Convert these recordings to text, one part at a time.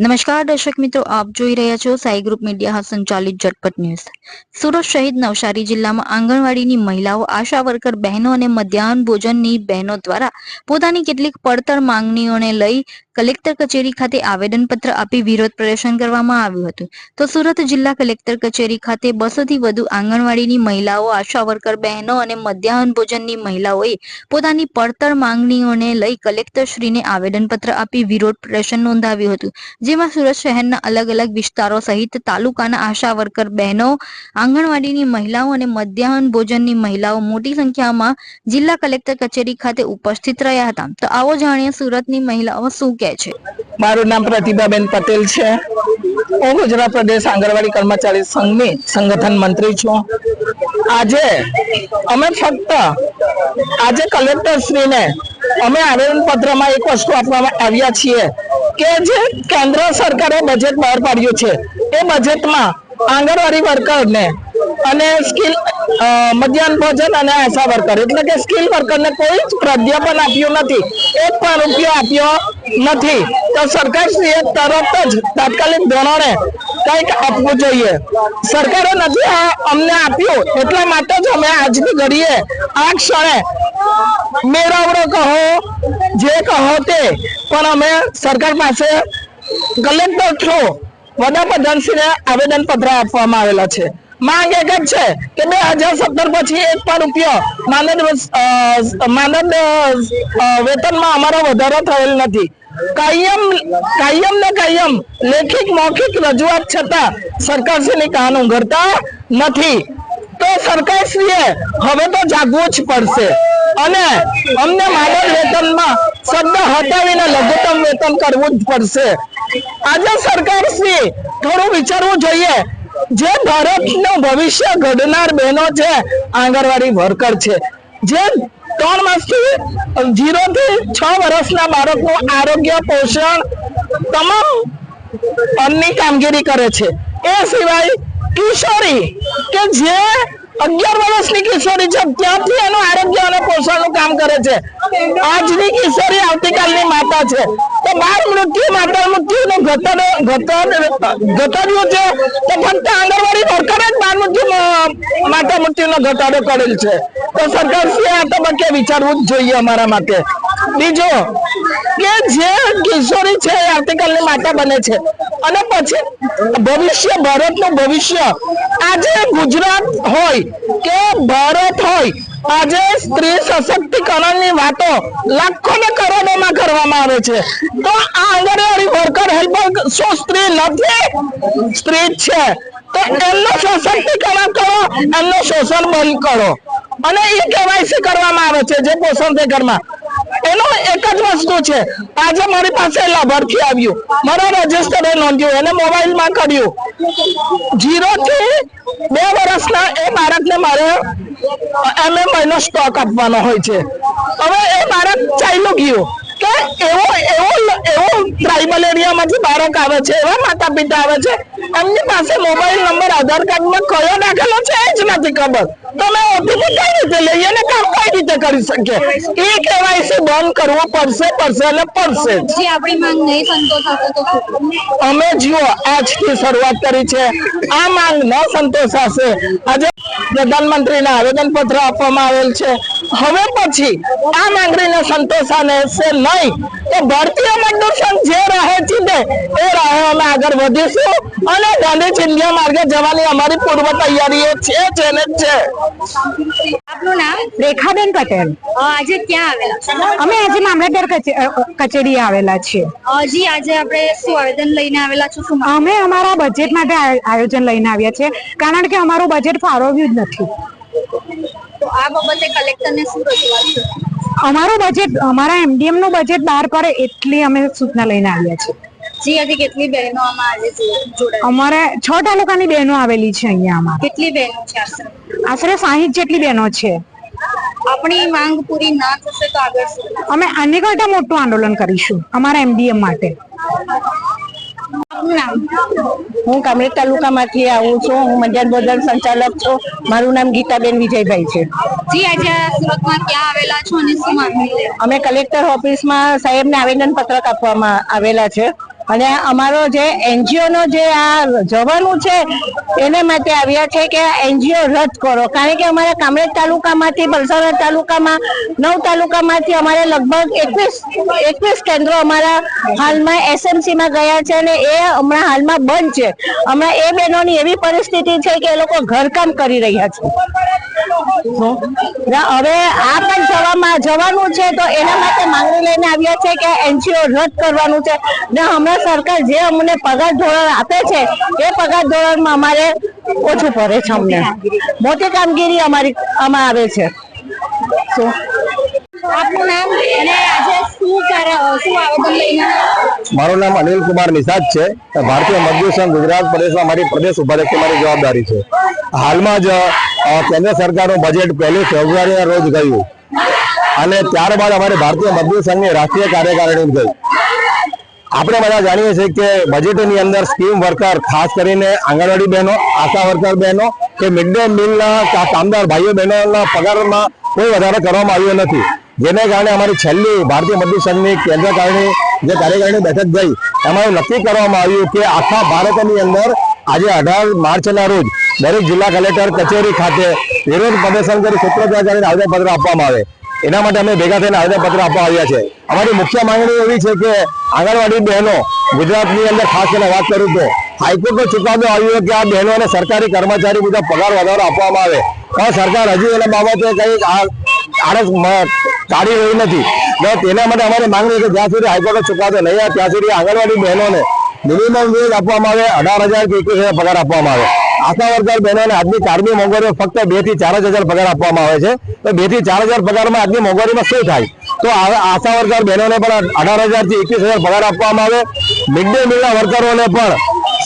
નમસ્કાર, દર્શક મિત્રો, આપ જોઈ રહ્યા છો સાઈ ગ્રુપ મીડિયા સંચાલિત ઝટપટ ન્યૂઝ. સુરત શહીદ નવસારી જિલ્લામાં આંગણવાડીની મહિલાઓ, આશા વર્કર, બહેનો અને મધ્યાહન ભોજનની બહેનો દ્વારા પોતાની કેટલીક પડતર માંગણીઓને લઈ કલેક્ટર કચેરી ખાતે આવેદનપત્ર આપી વિરોધ પ્રદર્શન કરવામાં આવ્યું હતું. તો સુરત જિલ્લા કલેક્ટર કચેરી ખાતે બસોથી વધુ આંગણવાડીની મહિલાઓ, આશા વર્કર બહેનો અને મધ્યાહન ભોજનની મહિલાઓએ પોતાની પડતર માંગણીઓને લઈ કલેક્ટરશ્રીને આવેદનપત્ર આપી વિરોધ પ્રદર્શન નોંધાવ્યું હતું. જેમાં સુરત શહેરના અલગ અલગ વિસ્તારો સહિત તાલુકાના આશા વર્કર બહેનો, આંગણવાડીની મહિલાઓ અને મધ્યાહન ભોજનની મહિલાઓ મોટી સંખ્યામાં જિલ્લા કલેક્ટર કચેરી ખાતે ઉપસ્થિત રહ્યા હતા. તો આવો જાણીએ સુરતની મહિલાઓ શું કહે છે? મારું નામ પ્રતિભાબેન પટેલ છે. હું ગુજરાત પ્રદેશ આંગણવાડી કર્મચારી સંઘની સંગઠન મંત્રી છું. આજે અમે ફક્ત, આજે કલેક્ટરશ્રીને અમે આવેદન પત્રમાં એક વસ્તુ આપવામાં આવ્યા છીએ કે જે કેન્દ્ર સરકારે બજેટ બહાર પાડ્યું છે. એ બજેટમાં આંગણવાડી વર્કરને અને સ્કિલ મધ્યાહન ભોજન અને આશા વર્કર. એટલે કે સ્કિલ વર્કરને કોઈ જ પ્રાધ્યાપન આપ્યું નથી. એક પણ રૂપિયો આપ્યો નથી. તો સરકારશ્રીએ તરત જ તાત્કાલિક ધોરણે કંઈક આપવું જોઈએ. સરકારે નથી અમને આપ્યું. એટલા માટે જ અમે આજની ઘડીએ આ ક્ષણે મેળાવડો કહો, જે કહો તે. પણ અમે સરકાર પાસે કલેક્ટર થ્રુ વડાપ્રધાનશ્રીને આવેદનપત્ર આપવામાં આવેલા છે. માંગ એક જ છે કે બે હજાર સત્તર પછી એક પણ રૂપિયો માનદ માનદ વેતનમાં અમારો વધારો થયેલ નથી. કાયમ કાયમ ને કાયમ લેખિત મૌખિક રજૂઆત છતાં સરકારશ્રીની કાન ઉઘરતા નથી. તો સરકારશ્રીએ હવે તો જાગવું જ પડશે. અને અમને માનદ વેતનમાં શબ્દ હટાવીને લઘુત્તમ વેતન કરવું જ પડશે. આજે સરકારશ્રી થોડું વિચારવું જોઈએ જે ભારતનું ભવિષ્ય ઘડનાર બહેનો છે, આંગણવાડી વર્કર છે. જે ત્રણ માસથી ઝીરો થી છ વર્ષના બાળકનું આરોગ્ય પોષણ તમામ અન્નની કામગીરી કરે છે. એ સિવાય કિશોરી કે જે અગિયાર વર્ષની કિશોરી છે, ત્યાંથી એનું આરોગ્ય અને પોષણનું કામ કરે છે. આજની કિશોરી આવતીકાલની માતા છે. તો બાળ મૃત્યુ માતા મૃત્યુનું ઘટાડ ઘટાડ્યું છે. તો ફક્ત આંગણવાડી વર્કરે જ બાળ મૃત્યુ માતા મૃત્યુનો ઘટાડો કરેલ છે. તો સરકારશ્રીએ આ તબક્કે વિચારવું જ જોઈએ અમારા માટે. બીજો કે જે કિશોરી છે એ આવતીકાલની માતા બને છે. અને પછી ભવિષ્ય, ભારતનું ભવિષ્ય. આજે ગુજરાત હોય કે ભારત હોય આજે સ્ત્રી સશક્તિકરણની વાતો લાખો ને કરોડોમાં કરવામાં આવે છે. તો આ આંગણવાડી વર્કર હેલ્પર શું સ્ત્રી નથી? સ્ત્રી છે. તો એમનું સશક્તિકરણ કરો, એમનું શોષણ બંધ કરો. અને એ કેવાયસી કરવામાં આવે છે, જે પોષણ ઘરમાં. એનો એક જ વસ્તુ છે. આજે મારી પાસે લાભાર્થી આવ્યું. મારા રજીસ્ટરે નોંધ્યું. એને મોબાઈલમાં કર્યું. જીરો થી બે વર્ષના એ બાળકને મારે એ મહિનો સ્ટોક આપવાનો હોય છે. હવે એ બાળક ચાલ્યું ગયું. કે એવો એવો એવો ટ્રાઇબલ એરિયામાંથી બાળક આવે છે, એવા માતા પિતા આવે છે. એમની પાસે મોબાઈલ નંબર, આધાર કાર્ડમાં કયો નાખેલો છે એ જ નથી ખબર. તો ઓટીપી કઈ રીતે લઈએ અને કામ કઈ રીતે કરી શકીએ? એ કેવાયસી બંધ કરવું પડશે પડશે અને પડશે. આપણી માંગ નહીં સંતોષાશે તો અમે જુઓ આજથી શરૂઆત કરી છે. આ માંગ ન સંતોષાશે. આજે પ્રધાનમંત્રીને આવેદન પત્ર આપવામાં આવેલ છે. હવે પછી આ માંગણીને સંતોષાને છે નહીં. તો ભારતીય મજદૂર સંઘ જે રાહે ચીંધે એ રાહે અમે આગળ વધીશું. અને ગાંધી માર્ગે જવાની અમારી પૂર્વ તૈયારીઓ છે જ છે. આપનું નામ? રેખાબેન પટેલ. આજે ક્યાં આવેલા? અમે આજે મામલતદાર કચેરી આવેલા છીએ. હજી જી આજે આપણે શું આવેદન લઈને આવેલા છો? શું અમે અમારા બજેટ માટે આયોજન લઈને આવ્યા છીએ. કારણ કે અમારું બજેટ ફાળવ્યું જ નથી. તો આ બાબતે કલેક્ટરને શું રજૂઆત છે? અમારું બજેટ અમારા એમડીએમનું બજેટ બહાર પડે એટલી અમે સૂચના લઈને આવ્યા છીએ. જી આજે કેટલી બહેનો આમાં આજે જોડાય અમારે છ તાલુકાની બહેનો આવેલી છે અહીંયા અમારે કેટલી બહેનો છે આશરે? આશરે સાહીઠ જેટલી બહેનો છે. આપણી માંગ પૂરી ના થશે તો આગળ શું? અમે આને કરતા મોટું આંદોલન કરીશું અમારા એમડીએમ માટે. હું કામરેજ તાલુકામાંથી આવું છું. હું મંજાન બોધન સંચાલક છું. મારું નામ ગીતાબેન વિજયભાઈ છે. જી આજે સુરતમાં ક્યાં આવેલા છો અને શું માંગણી અમે કલેક્ટર ઓફિસમાં સાહેબને આવેદન પત્રક આપવામાં આવેલા છે. અને અમારો જે એનજીઓ નો જે આ જવાનું છે, એને માટે આવ્યા છે કે એનજીઓ રદ કરો. કારણ કે અમારા કામરેજ તાલુકામાંથી વલસાડ તાલુકામાં, નવ તાલુકામાંથી અમારે લગભગ એકવીસ એકવીસ કેન્દ્રો અમારા હાલમાં એસએમસીમાં ગયા છે અને એ હમણાં હાલમાં બંધ છે. હમણાં એ બહેનોની એવી પરિસ્થિતિ છે કે એ લોકો ઘરકામ કરી રહ્યા છે. હવે આ પણ જવામાં જવાનું છે તો એના માટે માંગણી લઈને આવ્યા છે કે એનજીઓ રદ કરવાનું છે. ને હમણાં સરકાર જે અમને પગાર ધોરણ આપે છે એ પગાર ધોરણમાં અમારે ઓછું પડે છે અમને. મોટી કામગીરી અમારી આમાં આવે છે. આપનું નામ? અને આજે મારું નામ અનિલ કુમાર નિષાદ છે. ભારતીય મજદૂર સંઘ ગુજરાત પ્રદેશમાં મારી પ્રદેશ ઉપાધ્યક્ષ મારી જવાબદારી છે. હાલમાં જ કેન્દ્ર સરકારનું બજેટ પહેલી ફેબ્રુઆરીના રોજ ગયું. અને ત્યારબાદ અમારે ભારતીય મજદૂર સંઘની રાષ્ટ્રીય કાર્યકારિણી ગઈ આપણે બધા જાણીએ છીએ કે બજેટની અંદર સ્કીમ વર્કર ખાસ કરીને આંગણવાડી બહેનો, આશા વર્કર બહેનો કે મિડ ડે મિલના કામદાર ભાઈઓ બહેનોના પગારમાં કોઈ વધારો કરવામાં આવ્યો નથી. જેને કારણે અમારી છેલ્લી ભારતીય મજદૂર સંઘની કેન્દ્ર કારણે જે કાર્યકારીની બેઠક ગઈ, એમાં નક્કી કરવામાં આવ્યું કે આખા ભારતની અંદર આજે અઢાર માર્ચના રોજ દરેક જિલ્લા કલેક્ટર કચેરી ખાતે વિરોધ પ્રદર્શન કરી સૂત્રોચ્ચાર કરીને આવેદનપત્ર આપવામાં આવે. એના માટે અમે ભેગા થઈને આવેદનપત્ર આપવા આવ્યા છે. અમારી મુખ્ય માંગણી એવી છે કે આંગણવાડી બહેનો ગુજરાતની અંદર ખાસ કરીને વાત કરું તો હાઈકોર્ટનો ચુકાદો આવ્યો કે આ બહેનોને સરકારી કર્મચારી મુજબ પગાર વધારો આપવામાં આવે. પણ સરકાર હજી એના બાબતે કંઈક આ- આળસ મ- કાઢી રહી નથી. તેના માટે અમારી માંગણી છે જ્યાં સુધી હાઈકોર્ટ ચુકાદો નહીં આવે, ત્યાં સુધી આંગણવાડી બહેનોને મિનિમમ વેજ આપવામાં આવે, અઢાર હજાર કે એકવીસ હજાર પગાર આપવામાં આવે. આશા વર્કર બહેનોને આજની ચારમી મોંઘવારીમાં ફક્ત બેથી ચાર હજાર પગાર આપવામાં આવે છે. તો બેથી ચાર હજાર પગારમાં આજની મોંઘવારીમાં શું થાય? તો આશા વર્કર બહેનોને પણ અઢાર હજારથી એકવીસ હજાર પગાર આપવામાં આવે. મિડ ડે મિલના વર્કરોને પણ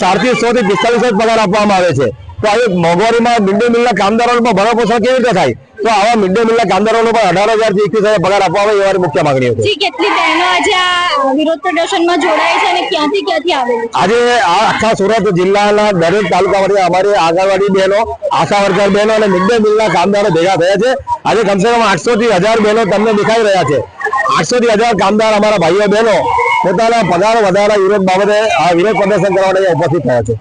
સાડત્રીસ સો થી પિસ્તાલીસ જ પગાર આપવામાં આવે છે. તો આવી મોંઘવારીમાં મિડ ડે મિલના કામદારોને પણ ભરણ પોષણ કેવી રીતે થાય? તો આવા મિડ ડે મિલના કામદારોને પણ અઢાર હજારથી એકવીસ હજાર પગાર આપવામાં આવે એવા મુખ્ય માંગણી હતી કેટલી બહેનો આજે આ વિરોધ પ્રદર્શનમાં જોડાય છે અને ક્યાંથી ક્યાંથી આવેલી આજે આ આખા સુરત જિલ્લાના દરેક તાલુકામાંથી અમારી આંગણવાડી બહેનો આશા વર્કર બહેનો અને મિડ ડે મિલના કામદારો ભેગા થયા છે. આજે કમસે કમ આઠસો થી હજાર બહેનો તમને દેખાઈ રહ્યા છે. આઠસો થી હજાર કામદાર અમારા ભાઈઓ બહેનો પોતાના પગાર વધારા વિરોધ બાબતે આ વિરોધ પ્રદર્શન કરવા માટે ઉપસ્થિત થયા છે.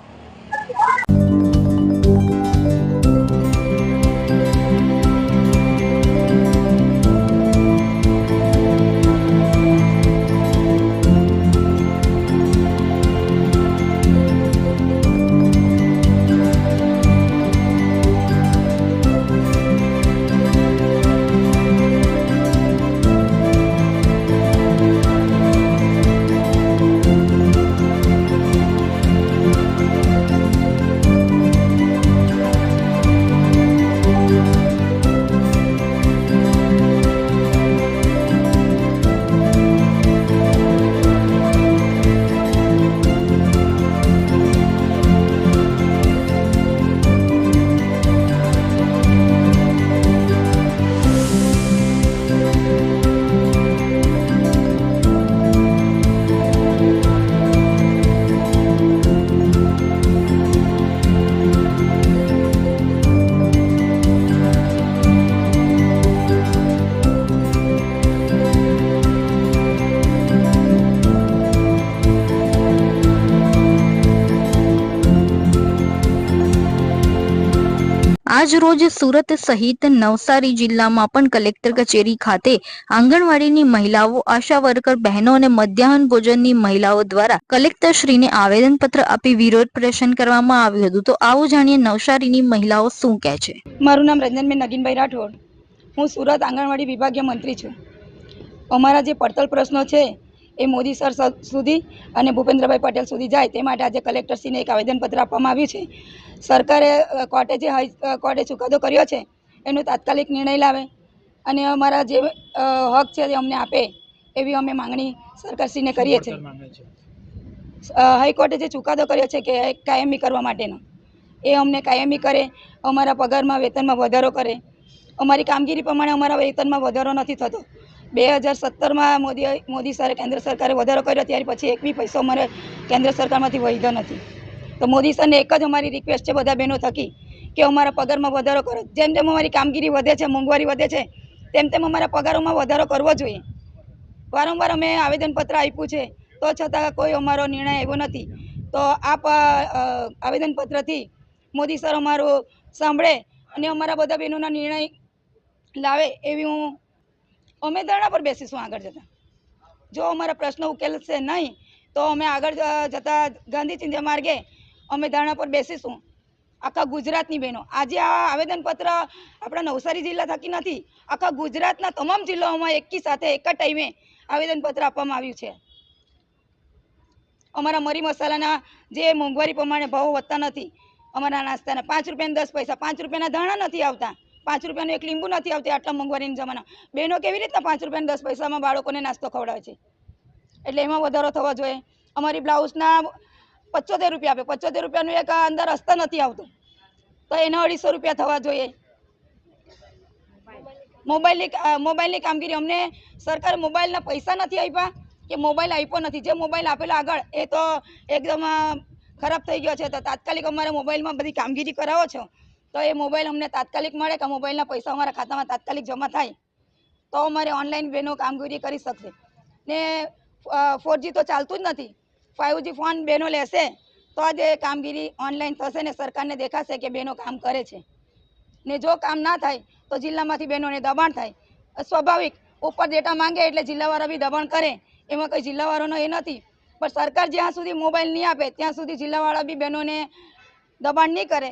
આજ રોજ સુરત સહિત નવસારી જિલ્લામાં પણ કલેક્ટર કચેરી ખાતે આંગણવાડીની મહિલાઓ, આશા વર્કર, બહેનો અને મધ્યાહન ભોજનની મહિલાઓ દ્વારા કલેક્ટરશ્રીને આવેદનપત્ર આપી વિરોધ પ્રદર્શન કરવામાં આવ્યું હતું. તો આવો જાણીએ નવસારીની મહિલાઓ શું કહે છે? મારું નામ રંજનબેન નગીનભાઈ રાઠોડ. હું સુરત આંગણવાડી વિભાગીય મંત્રી છું. અમારા જે પડતલ પ્રશ્નો છે એ મોદી સર સુધી અને ભૂપેન્દ્રભાઈ પટેલ સુધી જાય તે માટે આજે કલેક્ટરશ્રીને એક આવેદનપત્ર આપવામાં આવ્યું છે. સરકારે કોર્ટે જે હાઈ કોર્ટે ચુકાદો કર્યો છે એનો તાત્કાલિક નિર્ણય લાવે અને અમારા જે હક છે તે અમને આપે એવી અમે માંગણી સરકારશ્રીને કરીએ છીએ. હાઈકોર્ટે જે ચુકાદો કર્યો છે કે કાયમી કરવા માટેનો એ અમને કાયમી કરે અમારા પગારમાં વેતનમાં વધારો કરે. અમારી કામગીરી પ્રમાણે અમારા વેતનમાં વધારો નથી થતો. બે હજાર સત્તરમાં મોદી મોદી સરે કેન્દ્ર સરકારે વધારો કર્યો, ત્યાર પછી એક બી પૈસો અમારે કેન્દ્ર સરકારમાંથી વહીધો નથી. તો મોદી સરને એક જ અમારી રિક્વેસ્ટ છે બધા બહેનો થકી, કે અમારા પગારમાં વધારો કરો. જેમ જેમ અમારી કામગીરી વધે છે, મોંઘવારી વધે છે, તેમ તેમ અમારા પગારોમાં વધારો કરવો જોઈએ. વારંવાર અમે આવેદનપત્ર આપ્યું છે, તો છતાં કોઈ અમારો નિર્ણય આવ્યો નથી. તો આપ આવેદનપત્રથી મોદી સર અમારું સાંભળે અને અમારા બધા બહેનોના નિર્ણય લાવે એવી હું અમે ધરણા પર બેસીશું આગળ જતાં. જો અમારા પ્રશ્નો ઉકેલશે નહીં, તો અમે આગળ જતા ગાંધી ચિંધ્યા માર્ગે અમે ધરણા પર બેસીશું. આખા ગુજરાતની બહેનો. આજે આ આવેદનપત્ર આપણા નવસારી જિલ્લા થકી નથી, આખા ગુજરાતના તમામ જિલ્લાઓમાં એકી સાથે, એક જ ટાઈમે આવેદનપત્ર આપવામાં આવ્યું છે. અમારા મરી મસાલાના જે મોંઘવારી પ્રમાણે ભાવ વધતા નથી, અમારા નાસ્તાના પાંચ રૂપિયાના દસ પૈસા, પાંચ રૂપિયાના ધાણા નથી આવતા. પાંચ રૂપિયાનું એક લીંબુ નથી આવતી આટલા મોંઘવારીના જમાના. બહેનો કેવી રીતના પાંચ રૂપિયાને દસ પૈસામાં બાળકોને નાસ્તો ખવડાવે છે? એટલે એમાં વધારો થવો જોઈએ. અમારી બ્લાઉઝના પચોતેર રૂપિયા આપે. પચોતેર રૂપિયાનું એક અંદર રસ્તા નથી આવતું. તો એના અઢીસો રૂપિયા થવા જોઈએ. મોબાઈલની મોબાઈલની કામગીરી અમને સરકારે મોબાઈલના પૈસા નથી આપ્યા કે મોબાઈલ આપ્યો નથી. જે મોબાઈલ આપેલો આગળ એ તો એકદમ ખરાબ થઈ ગયો છે. તો તાત્કાલિક અમારે મોબાઈલમાં બધી કામગીરી કરાવો છો. તો એ મોબાઈલ અમને તાત્કાલિક મળે કે મોબાઈલના પૈસા અમારા ખાતામાં તાત્કાલિક જમા થાય, તો અમારે ઓનલાઈન બેનો કામગીરી કરી શકશે. ને ફોરજી તો ચાલતું જ નથી. ફાઇવજી ફોન બેનો લેશે, તો જ કામગીરી ઓનલાઈન થશે ને સરકારને દેખાશે કે બેનો કામ કરે છે. ને જો કામ ના થાય, તો જિલ્લામાંથી બહેનોને દબાણ થાય. સ્વાભાવિક, ઉપર ડેટા માંગે એટલે જિલ્લાવાળા બી દબાણ કરે, એમાં કંઈ જિલ્લાવાળાનો એ નથી. પણ સરકાર જ્યાં સુધી મોબાઈલ નહીં આપે, ત્યાં સુધી જિલ્લાવાળા બી બહેનોને દબાણ નહીં કરે.